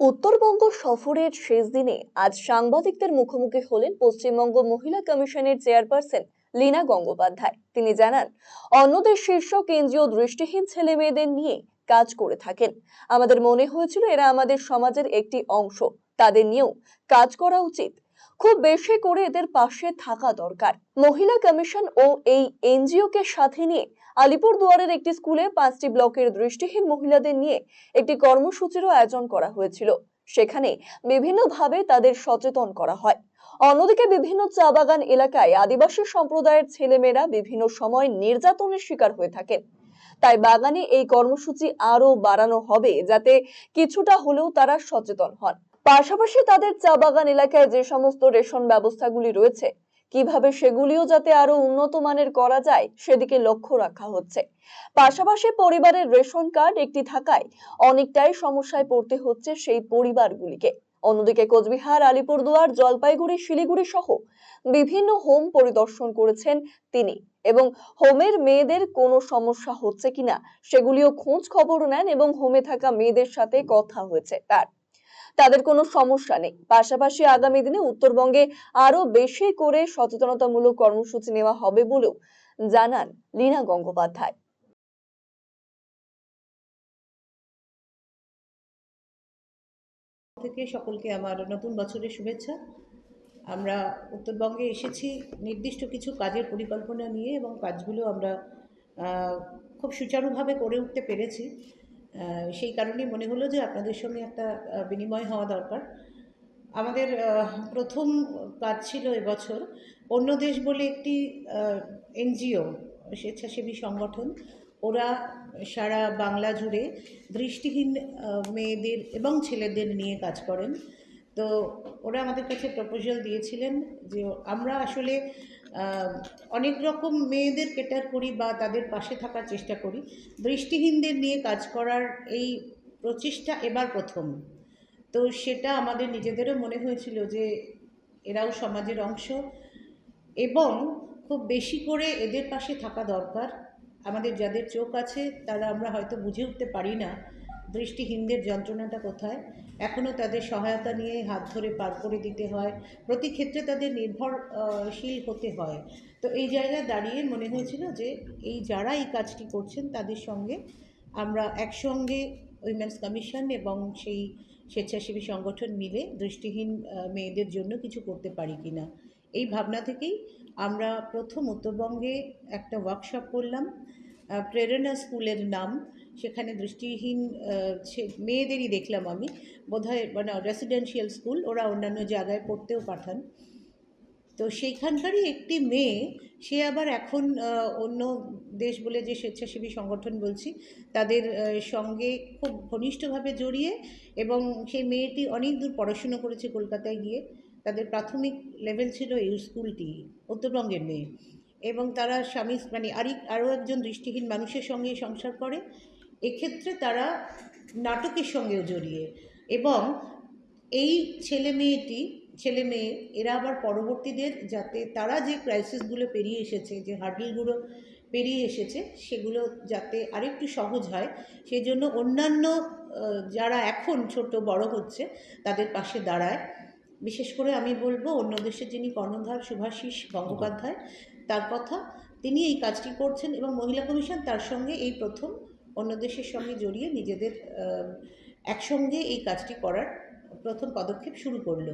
উত্তরবঙ্গ সফরের শেষ দিনে আজ সাংবাদিকদের মুখোমুখি হলেন পশ্চিমবঙ্গ মহিলা কমিশনের চেয়ারপারসন লীনা গঙ্গোপাধ্যায়। তিনি জানান, অন্যদের শীর্ষ কেন্দ্রীয় দৃষ্টিহীন ছেলে মেয়েদের নিয়ে কাজ করে থাকেন। আমাদের মনে হয়েছিল এরা আমাদের সমাজের একটি অংশ। তাদের নিয়েও কাজ করা উচিত। খুব বেশি করে এদের পাশে থাকা দরকার। মহিলা কমিশন ও এই এনজিও কে সাথে নিয়ে আলিপুরদুয়ারের একটি স্কুলে পাঁচটি ব্লকের দৃষ্টিহীন মহিলাদের নিয়ে একটি কর্মসূচিরও আয়োজন করা হয়েছিল। সেখানে বিভিন্নভাবে তাদের সচেতন করা হয়। অন্যদিকে বিভিন্ন চা বাগান এলাকায় আদিবাসী সম্প্রদায়ের ছেলেমেয়েরা বিভিন্ন সময় নির্যাতনের শিকার হয়ে থাকেন। তাই বাগানে এই কর্মসূচি আরও বাড়ানো হবে যাতে কিছুটা হলেও তারা সচেতন হন। পাশাপাশি তাদের চা বাগান এলাকায় যে সমস্ত রেশন ব্যবস্থাগুলি রয়েছে, কীভাবে সেগুলিও যাতে আরও উন্নত মানের করা যায়, সেদিকে লক্ষ্য রাখা হচ্ছে। পাশাপাশি পরিবারের রেশন কার্ড একটি থাকায় অনেকটাই সমস্যায় পড়তে হচ্ছে সেই পরিবারগুলিকে। অন্যদিকে কোচবিহার, আলিপুরদুয়ার, জলপাইগুড়ি, শিলিগুড়ি সহ বিভিন্ন হোম পরিদর্শন করেছেন তিনি এবং হোমের মেয়েদের কোনো সমস্যা হচ্ছে কিনা, সেগুলিও খোঁজ খবর নেন এবং হোমে থাকা মেয়েদের সাথে কথা হয়েছে তার। তাদের কোনো সমস্যা নেই। পাশাপাশি আগামী দিনে উত্তরবঙ্গে আরও বেশি করে সচেতনতামূলক কর্মসূচি নেওয়া হবে বলেও জানান লীনা গঙ্গোপাধ্যায়। থেকে সকলকে আমার নতুন বছরের শুভেচ্ছা। আমরা উত্তরবঙ্গে এসেছি নির্দিষ্ট কিছু কাজের পরিকল্পনা নিয়ে এবং কাজগুলো আমরা খুব সুচারুভাবে করে উঠতে পেরেছি। সেই কারণেই মনে হলো যে আপনাদের সঙ্গে একটা বিনিময় হওয়া দরকার। আমাদের প্রথম কাজ ছিল এবছর অন্য দেশ বলে একটি এনজিও, স্বেচ্ছাসেবী সংগঠন, ওরা সারা বাংলা জুড়ে দৃষ্টিহীন মেয়েদের এবং ছেলেদের নিয়ে কাজ করেন। তো ওরা আমাদের কাছে প্রপোজাল দিয়েছিলেন যে আমরা আসলে অনেক রকম মেয়েদের কেটার করি বা তাদের পাশে থাকার চেষ্টা করি। দৃষ্টিহীনদের নিয়ে কাজ করার এই প্রচেষ্টা এবার প্রথম। তো সেটা আমাদের নিজেদেরও মনে হয়েছিল যে এরাও সমাজের অংশ এবং খুব বেশি করে এদের পাশে থাকা দরকার। আমাদের যাদের চোখ আছে, তারা আমরা হয়তো বুঝে উঠতে পারি না। দৃষ্টিহীনদের যন্ত্রণাটা কোথায়? এখনও তাদের সহায়তা নিয়ে হাত ধরে পার করে দিতে হয়। প্রতি ক্ষেত্রে তাদের নির্ভরশীল হতে হয়। তো এই জায়গায় দাঁড়িয়ে মনে হয়েছিল যে, এই যারা এই কাজটি করছেন, তাদের সঙ্গে আমরা একসঙ্গে উইমেন্স কমিশন এবং সেই স্বেচ্ছাসেবী সংগঠন মিলে দৃষ্টিহীন মেয়েদের জন্য কিছু করতে পারি কি না এই ভাবনা থেকেই আমরা প্রথম উত্তরবঙ্গে একটা ওয়ার্কশপ করলাম। প্রেরণা স্কুলের নাম। সেখানে দৃষ্টিহীন মেয়েদেরই দেখলাম আমি। বোধহয় মানে রেসিডেন্সিয়াল স্কুল ওরা অন্যান্য জায়গায় পড়তেও পাঠান। তো সেইখানকারই একটি মেয়ে, সে আবার এখন অন্য দেশ বলে যে স্বেচ্ছাসেবী সংগঠন বলছি, তাদের সঙ্গে খুব ঘনিষ্ঠভাবে জড়িয়ে এবং সেই মেয়েটি অনেক দূর পড়াশুনো করেছে কলকাতায় গিয়ে। তাদের প্রাথমিক লেভেল ছিল এই স্কুলটি, উত্তরবঙ্গের মেয়ে। এবং তারা স্বামী মানে আরই আরও একজন দৃষ্টিহীন মানুষের সঙ্গে সংসার করে। এক্ষেত্রে তারা নাটকের সঙ্গেও জড়িয়ে এবং এই ছেলে মেয়েটি, ছেলে মেয়ে, এরা আবার পরবর্তীদের যাতে তারা যে ক্রাইসিসগুলো পেরিয়ে এসেছে, যে হার্ডলগুলো পেরিয়ে এসেছে, সেগুলো যাতে আরেকটু সহজ হয় সেই জন্য অন্যান্য যারা এখন ছোট বড় হচ্ছে, তাদের পাশে দাঁড়ায়। বিশেষ করে আমি বলব অন্য দেশের যিনি কর্ণধার শুভাশিস গঙ্গোপাধ্যায়, তার কথা, তিনি এই কাজটি করছেন এবং মহিলা কমিশন তার সঙ্গে এই প্রথম অন্য দেশের সঙ্গে জড়িয়ে নিজেদের একসঙ্গে এই কাজটি করার প্রথম পদক্ষেপ শুরু করল।